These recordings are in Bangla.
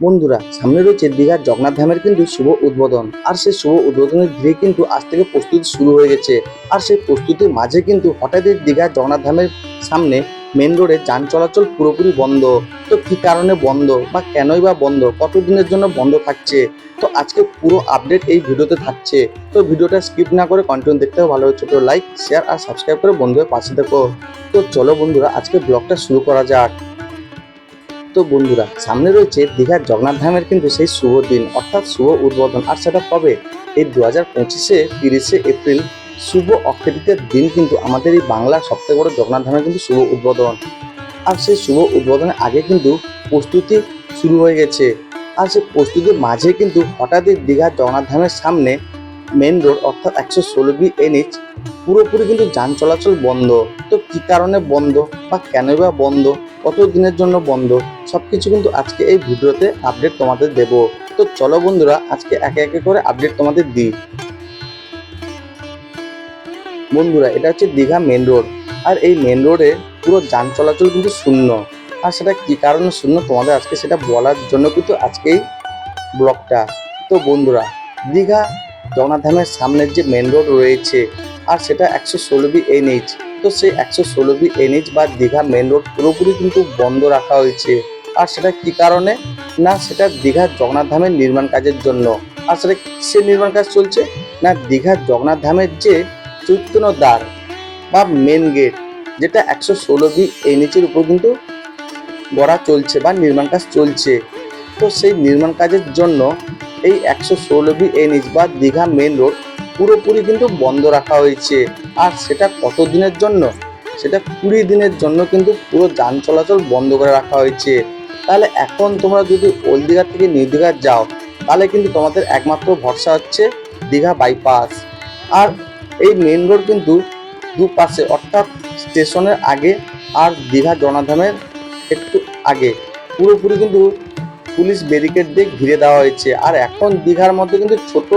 বন্ধুরা, সামনে রয়েছে দীঘার জগন্নাথ ধামের কিন্তু শুভ উদ্বোধন। আর সেই শুভ উদ্বোধনের ঘিরে কিন্তু আজ থেকে প্রস্তুতি শুরু হয়ে গেছে। আর সেই প্রস্তুতির মাঝে কিন্তু হঠাৎই দীঘার জগন্নাথ ধামের সামনে মেন রোডে যান চলাচল পুরোপুরি বন্ধ। তো কি কারণে বন্ধ বা কেনই বা বন্ধ? কতদিনের জন্য বন্ধ থাকছে? তো আজকে পুরো আপডেট এই ভিডিওতে থাকছে। তো ভিডিওটা স্কিপ না করে কন্টিনিউ দেখতে ভালো তো লাইক শেয়ার আর সাবস্ক্রাইব করে বন্ধুদের পাশে দেখো তো চলো বন্ধুরা, আজকে ব্লগটা শুরু করা যাক। তো বন্ধুরা, সামনে রয়েছে দীঘার জগন্নাথ ধামের কিন্তু সেই শুভ দিন, অর্থাৎ শুভ উদ্বোধন। আর সেটা কবে? এই দু হাজার পঁচিশে তিরিশে এপ্রিল শুভ অক্ষরিতের দিন কিন্তু আমাদের এই বাংলার সবথেকে বড় জগন্নাথ ধামের কিন্তু শুভ উদ্বোধন। আর সেই শুভ উদ্বোধনের আগে কিন্তু প্রস্তুতি শুরু হয়ে গেছে। আর সেই প্রস্তুতির মাঝে কিন্তু হঠাৎই দীঘার জগন্নাথ ধামের সামনে মেন রোড, অর্থাৎ একশো ষোলো বি এনএইচ, পুরোপুরি কিন্তু যান চলাচল বন্ধ। তো কি কারণে বন্ধ বা কেনই বা বন্ধ? কত দিনের জন্য বন্ধ? সব কিছু কিন্তু আজকে এই ভিডিওতে আপডেট তোমাদের দেব। তো চলো বন্ধুরা, আজকে একে একে করে আপডেট তোমাদের দিই। বন্ধুরা, এটা হচ্ছে দীঘা মেন রোড আর এই মেন রোডে পুরো যান চলাচল কিন্তু শূন্য। আর সেটা কি কারণে শূন্য তোমাদের আজকে সেটা বলার জন্য কিন্তু আজকেই ব্লগটা। তো বন্ধুরা, দীঘা জগন্নাথ ধামের সামনের যে মেন রোড রয়েছে, আর সেটা একশো ষোলো বি এনএইচ তো সেই একশো ষোলো বি এনএইচ বা দীঘা মেন রোড পুরোপুরি কিন্তু বন্ধ রাখা হয়েছে। আর সেটা কি কারণে? না, সেটা দীঘার জগন্নাথ ধামের নির্মাণ কাজের জন্য। আর সেটা সে নির্মাণ কাজ চলছে? না দীঘার জগন্নাথ ধামের যে চৈতন্য দ্বার বা মেন গেট যেটা একশো ষোলো বি এনএইচের উপর কিন্তু গড়া চলছে বা নির্মাণ কাজ চলছে। তো সেই নির্মাণ কাজের জন্য এই একশো ষোলো বি এনএইচ বা দীঘা মেন রোড পুরোপুরি কিন্তু বন্ধ রাখা হয়েছে। আর সেটা কত দিনের জন্য? সেটা কুড়ি দিনের জন্য কিন্তু পুরো যান চলাচল বন্ধ করে রাখা হয়েছে। তাহলে এখন তোমরা যদি ওল্ড দীঘা থেকে নিউ দীঘা যাও, তাহলে কিন্তু তোমাদের একমাত্র ভরসা হচ্ছে দীঘা বাইপাস আর এই মেন রোড কিন্তু দুপাশে, অর্থাৎ স্টেশনের আগে আর দীঘা জনাধামের একটু আগে। পুরোপুরি কিন্তু পুলিশ ব্যারিকেড দিয়ে ঘিরে দেওয়া হয়েছে। আর এখন দীঘার মধ্যে কিন্তু ছোট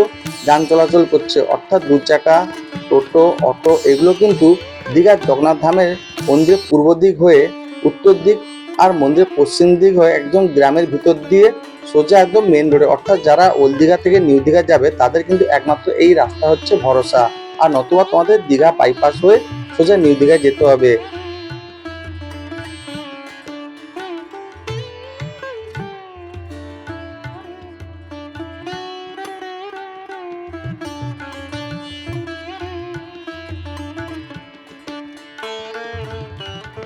যান চলাচল করছে, অর্থাৎ দু চাকা টোটো, অটো এগুলো কিন্তু দীঘার জগন্নাথ ধামের মন্দিরের পূর্ব দিক হয়ে উত্তর দিক আর মন্দিরের পশ্চিম দিক হয়ে একদম গ্রামের ভিতর দিয়ে সোজা একদম মেন রোডে অর্থাৎ যারা ওল্ড দীঘা থেকে নিউ দীঘা যাবে, তাদের কিন্তু একমাত্র এই রাস্তা হচ্ছে ভরসা। আর নতুবা তোমাদের দীঘা বাইপাস হয়ে সোজা নিউ দীঘায় যেতে হবে।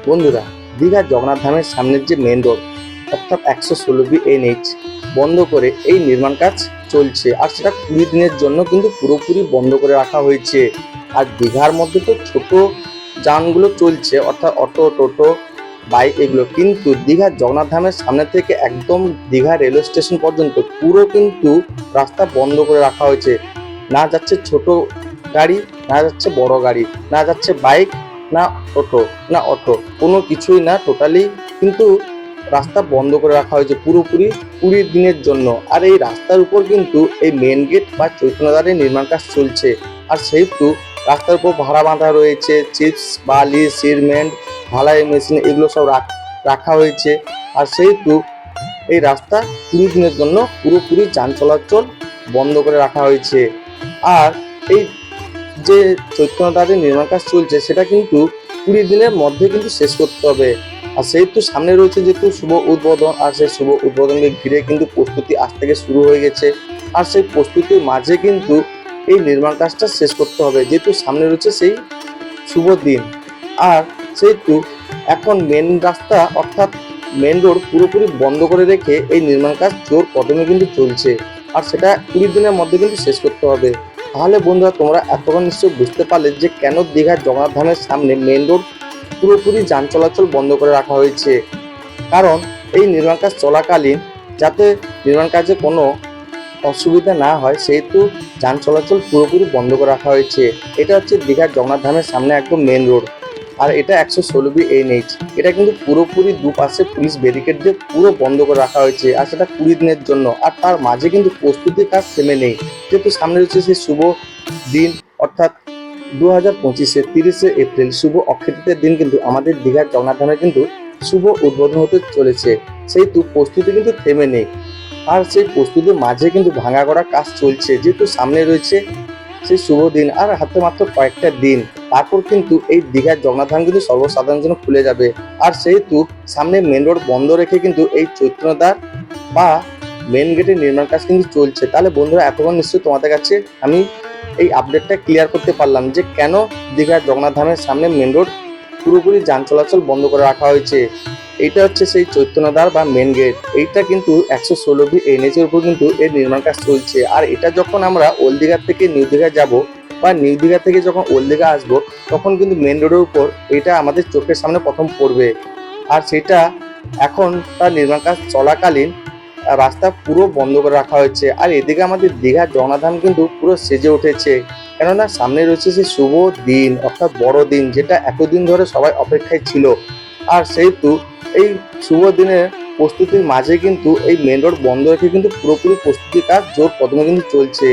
বন্ধুরা দীঘার জগন্নাথ ধামের সামনের যে মেন রোড অর্থাৎ একশো ষোলো বি এনএইচ বন্ধ করে এই নির্মাণ কাজ চলছে। আর সেটা কুড়ি দিনের জন্য কিন্তু পুরোপুরি বন্ধ করে রাখা হয়েছে। আর দীঘার মধ্যে তো ছোট যানগুলো চলছে, অর্থাৎ অটো, টোটো, বাইক এগুলো। কিন্তু দীঘার জগন্নাথ ধামের সামনে থেকে একদম দীঘা রেলওয়ে স্টেশন পর্যন্ত পুরো কিন্তু রাস্তা বন্ধ করে রাখা হয়েছে। না যাচ্ছে ছোট গাড়ি, না যাচ্ছে বড় গাড়ি, না যাচ্ছে বাইক না টোটো না অটো, কোনো কিছুই না টোটালি কিন্তু রাস্তা বন্ধ করে রাখা হয়েছে পুরোপুরি কুড়ি দিনের জন্য। আর এই রাস্তার উপর কিন্তু এই মেন গেট বা চৈতন্যদ্বারের নির্মাণ কাজ চলছে। আর সেহেতু রাস্তার উপর ভাড়া বাঁধা রয়েছে চিপস বালি সিমেন্ট ঢালাই মেশিন এগুলো সব রাখা হয়েছে। আর সেহেতু এই রাস্তা কুড়ি দিনের জন্য পুরোপুরি যান চলাচল বন্ধ করে রাখা হয়েছে। আর এই যে চৈতন্যদ্বারের নির্মাণ কাজ চলছে, সেটা কিন্তু কুড়ি দিনের মধ্যে কিন্তু শেষ করতে হবে। আর সেহেতু সামনে রয়েছে যেহেতু শুভ উদ্বোধন, আর সেই শুভ উদ্বোধনকে ঘিরে কিন্তু প্রস্তুতি আজ থেকে শুরু হয়ে গেছে। আর সেই প্রস্তুতির মাঝে কিন্তু এই নির্মাণ কাজটা শেষ করতে হবে। যেহেতু সামনে রয়েছে সেই শুভ দিন। আর সেহেতু এখন মেন রাস্তা, অর্থাৎ মেন রোড পুরোপুরি বন্ধ করে রেখে এই নির্মাণ কাজ জোর কদমে কিন্তু চলছে। আর সেটা কুড়ি দিনের মধ্যে কিন্তু শেষ করতে হবে। তাহলে বন্ধুরা তোমরা এতক্ষণ নিশ্চয়ই বুঝতে পারলে যে কেন দীঘার জগন্নাথ ধামের সামনে মেন রোড পুরোপুরি যান চলাচল বন্ধ করে রাখা হয়েছে। কারণ এই নির্মাণ কাজ চলাকালীন যাতে নির্মাণ কাজে কোনো অসুবিধা না হয়, সেহেতু যান চলাচল পুরোপুরি বন্ধ করে রাখা হয়েছে। এটা হচ্ছে দীঘার জগন্নাথ ধামের সামনে একদম মেন রোড আর এটা একশো ষোলো বি এনএইচ এটা কিন্তু পুরোপুরি দুপাশে পুলিশ ব্যারিকেড দিয়ে পুরো বন্ধ করে রাখা হয়েছে, আর সেটা কুড়ি দিনের জন্য। আর তার মাঝে কিন্তু প্রস্তুতির কাজ থেমে নেই। যেহেতু সামনে রয়েছে সেই শুভ দিন, অর্থাৎ দু হাজার পঁচিশে তিরিশে এপ্রিল, শুভ অক্ষয় দিন কিন্তু আমাদের দীঘার জগন্নাথ ধামে কিন্তু শুভ উদ্বোধন হতে চলেছে। সেহেতু প্রস্তুতি কিন্তু থেমে নেই। আর সেই প্রস্তুতির মাঝে কিন্তু ভাঙা করা কাজ চলছে। যেহেতু সামনে রয়েছে সেই শুভ দিন আর হাতে মাত্র কয়েকটা দিন। তারপর কিন্তু এই দীঘার জগন্নাথ ধাম কিন্তু সর্বসাধারণের জন্য খুলে যাবে। আর সেহেতু সামনে মেন রোড বন্ধ রেখে কিন্তু এই চৈত্রদার বা মেন গেটের নির্মাণ কাজ কিন্তু চলছে। তাহলে বন্ধুরা, এতক্ষণ নিশ্চয়ই তোমাদের কাছে আমি এই আপডেটটা ক্লিয়ার করতে পারলাম যে কেন দীঘার জগন্নাথ ধামের সামনে মেন রোড পুরোপুরি যান চলাচল বন্ধ করে রাখা হয়েছে। এইটা হচ্ছে সেই চৈতন্যদ্বার বা মেন গেট এইটা কিন্তু একশো ষোলো বি এনএচের উপর কিন্তু এর নির্মাণ কাজ চলছে। আর এটা যখন আমরা ওল্ড দীঘা থেকে নিউ দীঘা যাব বা নিউ দীঘা থেকে যখন ওল্ড দীঘা আসব, তখন কিন্তু মেন রোডের উপর এটা আমাদের চোখের সামনে প্রথম পড়বে। আর সেটা এখন তার নির্মাণ কাজ চলাকালীন রাস্তা পুরো বন্ধ করে রাখা হয়েছে। আর এদিকে আমাদের দীঘার জনাধান কিন্তু পুরো সেজে উঠেছে। কেননা সামনে রয়েছে সেই শুভ দিন, অর্থাৎ বড় দিন যেটা এতদিন ধরে সবাই অপেক্ষায় ছিল। আর সেহেতু এই শুভ দিনের প্রস্তুতির মাঝে কিন্তু এই মেন রোড বন্ধ রেখে কিন্তু পুরোপুরি প্রস্তুতির কাজ জোর কদমে কিন্তু চলছে।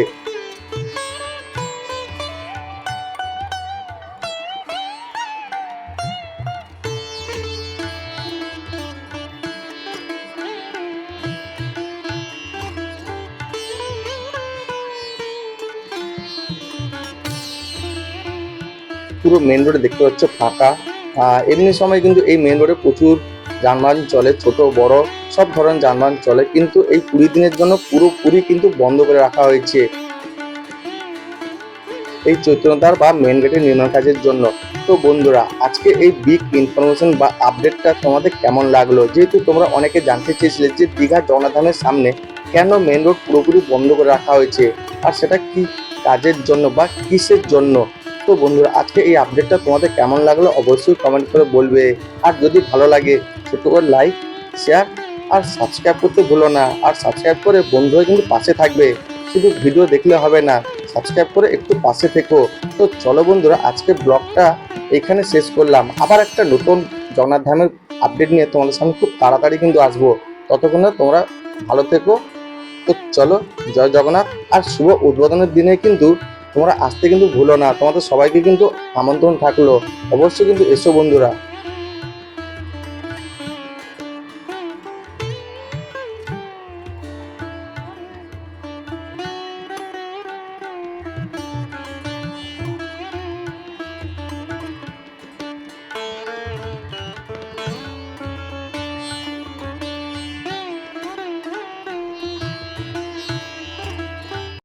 পুরো মেন রোডে দেখতে পাচ্ছ ফাঁকা। এমনি সময় কিন্তু এই মেন রোডে প্রচুর যানবাহন চলে, ছোট, বড়, সব ধরনের যানবাহন চলে, কিন্তু এই কুড়ি দিনের জন্য পুরোপুরি কিন্তু বন্ধ করে রাখা হয়েছে। এই চৈতন্যদ্বার বা মেন গেটের নির্মাণ কাজের জন্য। তো বন্ধুরা, আজকে এই বিগ ইনফরমেশন বা আপডেটটা তোমাদের কেমন লাগল? যেহেতু তোমরা অনেকে জানতে চেয়েছিলে যে দীঘা জগন্নাথধামের সামনে কেন মেন রোড পুরোপুরি বন্ধ করে রাখা হয়েছে? আর সেটা কি কাজের জন্য বা কিসের জন্য? তো বন্ধুরা, আজকে এই আপডেটটা তোমাদের কেমন লাগল অবশ্যই কমেন্ট করে বলবে। আর যদি ভালো লাগে ছোট করে লাইক শেয়ার আর সাবস্ক্রাইব করতে ভুলো না। আর সাবস্ক্রাইব করে বন্ধু হয়ে কিন্তু পাশে থাকবে। শুধু ভিডিও দেখলে হবে না সাবস্ক্রাইব করে একটু পাশে থেকো। তো চলো বন্ধুরা আজকে ব্লগটা এখানে শেষ করলাম। আবার একটা নতুন জগন্নাথ ধামের আপডেট নিয়ে তোমাদের সামনে খুব তাড়াতাড়ি কিন্তু আসব। ততক্ষণে তোমরা ভালো থেকো। তো চলো, জয় জগন্নাথ। আর শুভ উদ্বোধনের দিনে কিন্তু তোমরা আসতে কিন্তু ভুলো না। তোমাদের সবাইকে কিন্তু আমন্ত্রণ থাকল। অবশ্যই কিন্তু এসো বন্ধুরা।